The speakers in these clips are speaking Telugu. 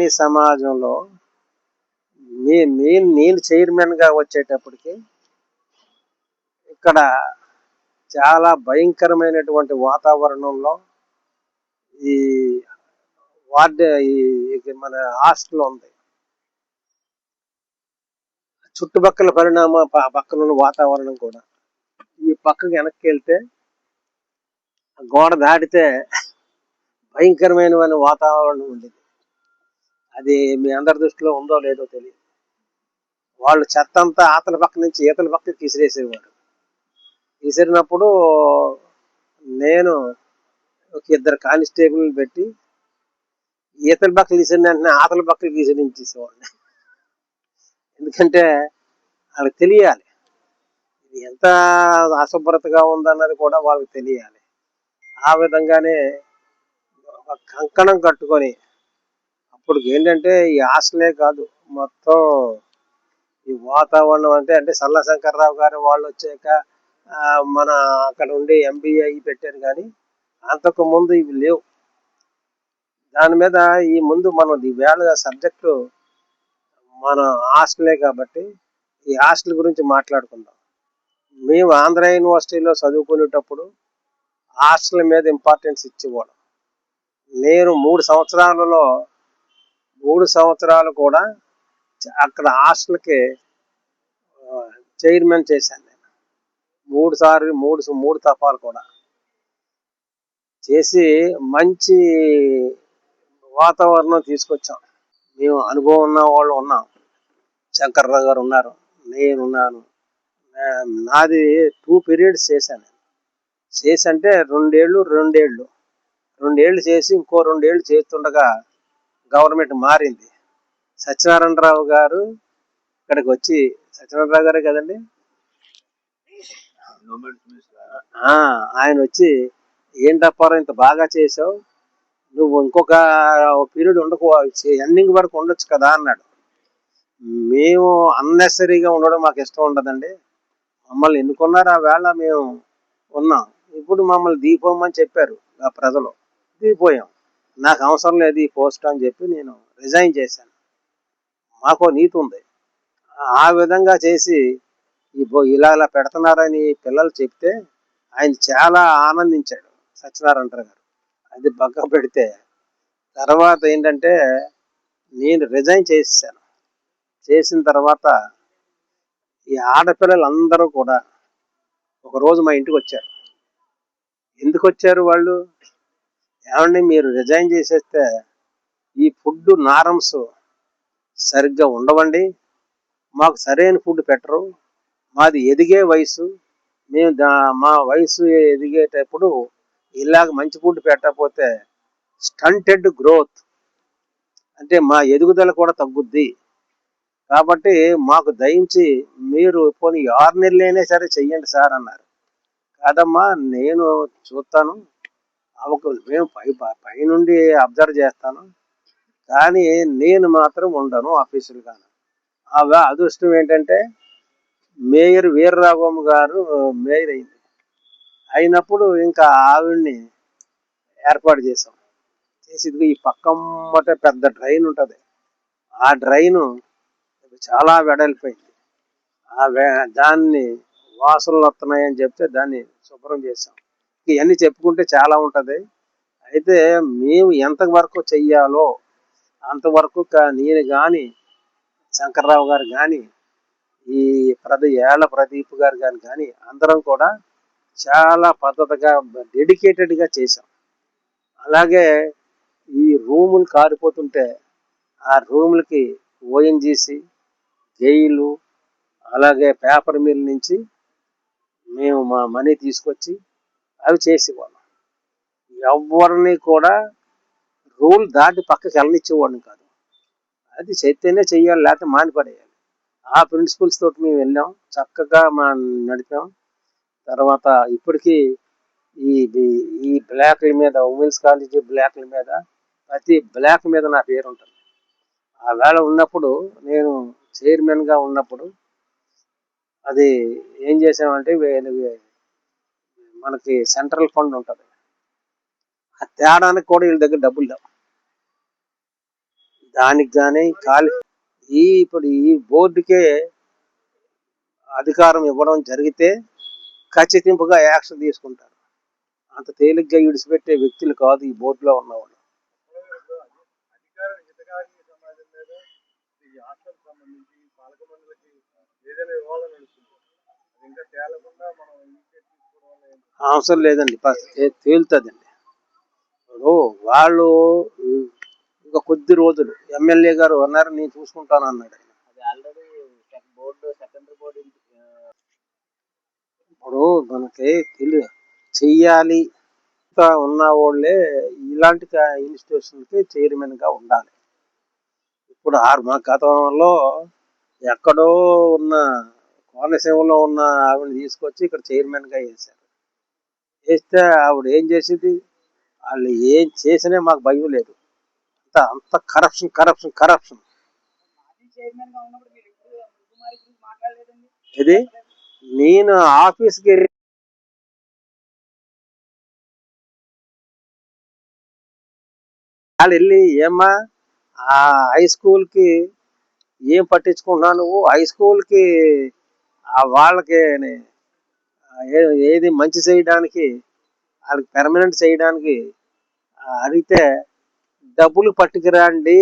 మీ సమాజంలో మీ మీ నేను చైర్మన్గా వచ్చేటప్పటికి ఇక్కడ చాలా భయంకరమైనటువంటి వాతావరణంలో ఈ వార్డ్ ఈ మన హాస్టల్ ఉంది. చుట్టుపక్కల పరిణామ పక్కన ఉన్న వాతావరణం కూడా. ఈ పక్కకి వెనక్కి వెళ్తే ఆ గోడ దాటితే భయంకరమైన వాతావరణం ఉండేది. అది మీ అందరి దృష్టిలో ఉందో లేదో తెలియదు. వాళ్ళు చెత్త అంతా ఆతల పక్క నుంచి ఈతల పక్కకి విసిరేసేవారు. విసిరినప్పుడు నేను ఒక ఇద్దరు కానిస్టేబుల్ని పెట్టి ఈతల పక్కలు విసిరిన వెంటనే ఆతల పక్కకి విసిరించేసేవాడిని. ఎందుకంటే వాళ్ళకి తెలియాలి. ఇది ఎంత అశుభ్రతగా ఉందన్నది కూడా వాళ్ళకి తెలియాలి. ఆ విధంగానే ఒక కంకణం కట్టుకొని అప్పుడు ఏంటంటే ఈ హాస్టలే కాదు. మొత్తం ఈ వాతావరణం అంటే అంటే సల్ల శంకర్రావు గారు వాళ్ళు వచ్చాక మన అక్కడ ఉండి ఎంబీఏ పెట్టారు కానీ అంతకు ముందు ఇవి లేవు. దాని మీద ఈ ముందు మనం ఈ వేళ సబ్జెక్టు మన హాస్టలే కాబట్టి ఈ హాస్టల్ గురించి మాట్లాడుకుందాం. మేము ఆంధ్ర యూనివర్సిటీలో చదువుకునేటప్పుడు హాస్టల్ మీద ఇంపార్టెన్స్ ఇచ్చేవాళ్ళం. నేను మూడు సంవత్సరాలలో మూడు సంవత్సరాలు కూడా అక్కడ హాస్టల్కి చైర్మన్ చేశాను నేను. మూడు సార్లు మూడు మూడు తపాలు కూడా. చేసి మంచి వాతావరణం తీసుకొచ్చాం. మేము అనుభవం ఉన్న వాళ్ళు ఉన్నాం. శంకర్రావు గారు ఉన్నారు నేనున్నాను నాది టూ పీరియడ్స్ చేశాను చేసి అంటే రెండేళ్ళు రెండేళ్ళు. రెండేళ్ళు చేసి ఇంకో రెండేళ్ళు చేస్తుండగా గవర్నమెంట్ మారింది. సత్యనారాయణరావు గారు ఇక్కడికి వచ్చి సత్యనారాయణరావు గారే కదండి? ఆ, ఆయన వచ్చి ఏంటప్పారో ఇంత బాగా చేసావు నువ్వు ఇంకొక పీరియడ్ ఉండకు ఎండింగ్ వరకు ఉండొచ్చు కదా అన్నాడు. మేము అన్నెసరీగా ఉండడం మాకు ఇష్టం ఉండదండి. మమ్మల్ని ఎన్నుకున్నారు? ఆ వేళ మేము ఉన్నాం. ఇప్పుడు మమ్మల్ని దీపోమని చెప్పారు ఆ ప్రజలు. దీపోయాం. నాకు అవసరం లేదు ఈ పోస్ట్ అని చెప్పి నేను రిజైన్ చేశాను. మాకు నీతి ఉంది. ఆ విధంగా చేసి ఈ బో- ఇలా ఇలా పెడుతున్నారని పిల్లలు చెప్తే ఆయన చాలా ఆనందించాడు సత్యనారాయణ గారు. అది పక్క పెడితే తర్వాత ఏంటంటే నేను రిజైన్ చేసేసాను. చేసిన తర్వాత ఈ ఆడపిల్లలందరూ కూడా ఒక రోజు మా ఇంటికి వచ్చారు. ఎందుకు వచ్చారు వాళ్ళు? ఏమండి మీరు రిజైన్ చేసేస్తే ఈ ఫుడ్ నారమ్స్ సరిగ్గా ఉండవండి. మాకు సరైన ఫుడ్ పెట్టరు. మాది ఎదిగే వయసు. మేము దా మా వయసు ఎదిగేటప్పుడు ఇలాగ మంచి ఫుడ్ పెట్టకపోతే స్టంటెడ్ గ్రోత్ అంటే మా ఎదుగుదల కూడా తగ్గుద్ది. కాబట్టి మాకు దయించి మీరు పోనీ ఆరు నెలలైనా సరే చెయ్యండి సార్ అన్నారు. కాదమ్మా నేను చూస్తాను. ఒక మేము పై పైనుండి అబ్జర్వ్ చేస్తాను. కానీ నేను మాత్రం ఉండను ఆఫీసులుగాను ఆ అదృష్టం ఏంటంటే మేయర్ వీరరాఘవం గారు మేయర్ అయింది. అయినప్పుడు ఇంకా ఆవిడ్ని ఏర్పాటు చేసాం చేసి ఈ పక్కమ్మట పెద్ద డ్రైన్ ఉంటుంది. ఆ డ్రైన్ చాలా వెడల్పోయింది. ఆ దాన్ని వాసనలు వస్తున్నాయని చెప్తే దాన్ని శుభ్రం చేసాం ఇవన్నీ చెప్పుకుంటే చాలా ఉంటుంది. అయితే మేము ఎంతవరకు చెయ్యాలో అంతవరకు నేను కానీ శంకర్రావు గారు కానీ ఈ ప్రద ఏళ్ళ ప్రదీప్ గారు కానీ కానీ అందరం కూడా చాలా పద్ధతిగా డెడికేటెడ్గా చేశాం. అలాగే ఈ రూములు కారిపోతుంటే ఆ రూములకి ఓఎన్జీసీ గెయిలు అలాగే పేపర్ మిల్ నుంచి మేము మా మనీ తీసుకొచ్చి అవి చేసేవాళ్ళం ఎవరిని కూడా రూల్ దాటి పక్కకి వెళ్ళనిచ్చేవాడిని కాదు. అది చేస్తేనే చేయాలి లేకపోతే మానిపడేయాలి. ఆ ప్రిన్సిపల్స్ తోటి మేము వెళ్ళాం చక్కగా మా నడిపాం. తర్వాత ఇప్పటికీ ఈ ఈ- బ్లాక్ల మీద ఉమెన్స్ కాలేజీ బ్లాక్ల మీద ప్రతి బ్లాక్ మీద నా పేరు ఉంటుంది. ఆ వేళ ఉన్నప్పుడు నేను చైర్మన్గా ఉన్నప్పుడు అది ఏం చేసామంటే మనకి సెంట్రల్ ఫండ్ ఉంటుంది. ఆ తేడానికి కూడా వీళ్ళ దగ్గర డబ్బులు లేవు. దానికి కానీ కాలి ఈ ఇప్పుడు ఈ బోర్డుకే అధికారం ఇవ్వడం జరిగితే ఖచ్చితింపుగా యాక్షన్ తీసుకుంటారు. అంత తేలిగ్గా విడిచిపెట్టే వ్యక్తులు కాదు ఈ బోర్డులో ఉన్నవాళ్ళు ఏదైనా ఇవ్వాలని ఇంకా తేలకుండా మనం అవసరం లేదండి. తేలుతుందండి. ఇప్పుడు వాళ్ళు ఇంకా కొద్ది రోజులు ఎమ్మెల్యే గారు అన్నారు నేను చూసుకుంటాను అన్నాడు ఆయన. అది ఆల్రెడీ బోర్డు సెకండరీ బోర్డు ఇప్పుడు మనకి తెలియ చెయ్యాలి ఉన్న వాళ్ళే ఇలాంటి ఇన్స్టిట్యూషన్కి చైర్మన్గా ఉండాలి. ఇప్పుడు ఆరు మా గతంలో ఎక్కడో ఉన్న కోనసీమలో ఉన్న ఆవిడని తీసుకొచ్చి ఇక్కడ చైర్మన్గా వేశారు వేస్తే ఆవిడ ఏం చేసింది? వాళ్ళు ఏం చేసినా మాకు భయం లేదు. అంత అంత కరప్షన్ కరప్షన్ కరప్షన్ ఇది నేను ఆఫీస్కి వెళ్ళి వాళ్ళు ఏమ్మా ఆ హై స్కూల్కి ఏం పట్టించుకుంటున్నావు నువ్వు? హై స్కూల్కి ఆ వాళ్ళకి ఏది మంచి చేయడానికి వాళ్ళకి పెర్మనెంట్ చేయడానికి అడిగితే డబ్బులు పట్టుకురండి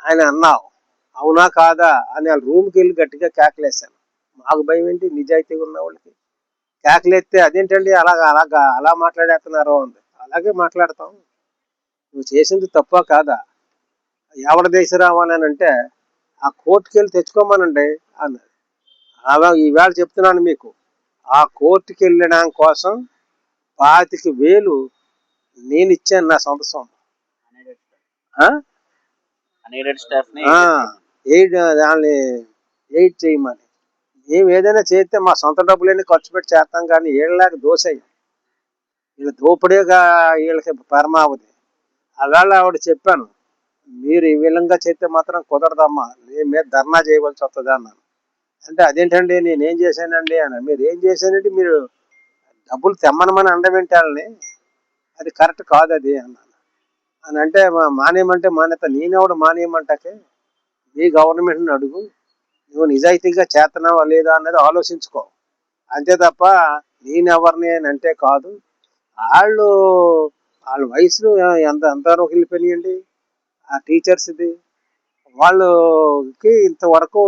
అని అన్నావు. అవునా కాదా అని వాళ్ళ రూమ్కి వెళ్ళి గట్టిగా కేకలేసాను మాకు భయం ఏంటి? నిజాయితీగా ఉన్న వాళ్ళకి. కేకలేస్తే అదేంటండి? అలాగా అలాగా అలా మాట్లాడేస్తున్నారు అంది. అలాగే మాట్లాడతాం. నువ్వు చేసింది తప్ప కాదా? ఎవడ దేశ రావాలని అంటే ఆ కోర్టుకి వెళ్ళి తెచ్చుకోమనండి అన్నది. అలా ఈవేళ చెప్తున్నాను మీకు. ఆ కోర్టుకి వెళ్ళడం కోసం పాతిక వేలు నేను ఇచ్చాను నా సొంత ఆ, ఎయిడ్ దాన్ని ఎయిడ్ చేయమని. మేము ఏదైనా చేస్తే మా సొంత డబ్బులన్నీ ఖర్చు పెట్టి చేస్తాం కానీ వీళ్ళలాగా దోసేయం. వీళ్ళ దోపిడేగా వీళ్ళకి పరమావధి. అవేళ ఆవిడ చెప్పాను మీరు ఈ విధంగా చేస్తే మాత్రం కుదరదమ్మా నేను మీద ధర్నా చేయవలసి వస్తుంది అన్నాను. అంటే అదేంటండి నేనేం చేశానండి అని. మీరు ఏం చేశానంటే మీరు డబ్బులు తెమ్మనమని అండమేంటి వాళ్ళని అది కరెక్ట్ కాదు అది అన్నాను. అని అంటే మా- మానేయమంటే మానేత నేనెవడు మానేయమంటాకే మీ గవర్నమెంట్ని అడుగు నువ్వు నిజాయితీగా చేస్తున్నావా లేదా అన్నది ఆలోచించుకో. అంతే తప్ప నేనెవరిని అని అంటే కాదు. వాళ్ళు వాళ్ళ వయసులో ఎంత ఎంతవరకు వెళ్ళిపోయినాయండి? ఆ టీచర్స్ది వాళ్ళకి ఇంతవరకు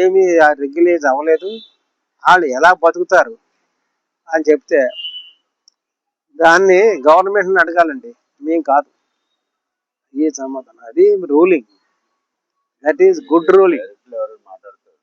ఏమీ రెగ్యులేజ్ అవ్వలేదు. వాళ్ళు ఎలా బతుకుతారు అని చెప్తే దాన్ని గవర్నమెంట్ని అడగాలండి. మేం కాదు. ఈ సమాధానం? అది ruling that is good ruling మాట్లాడతారు?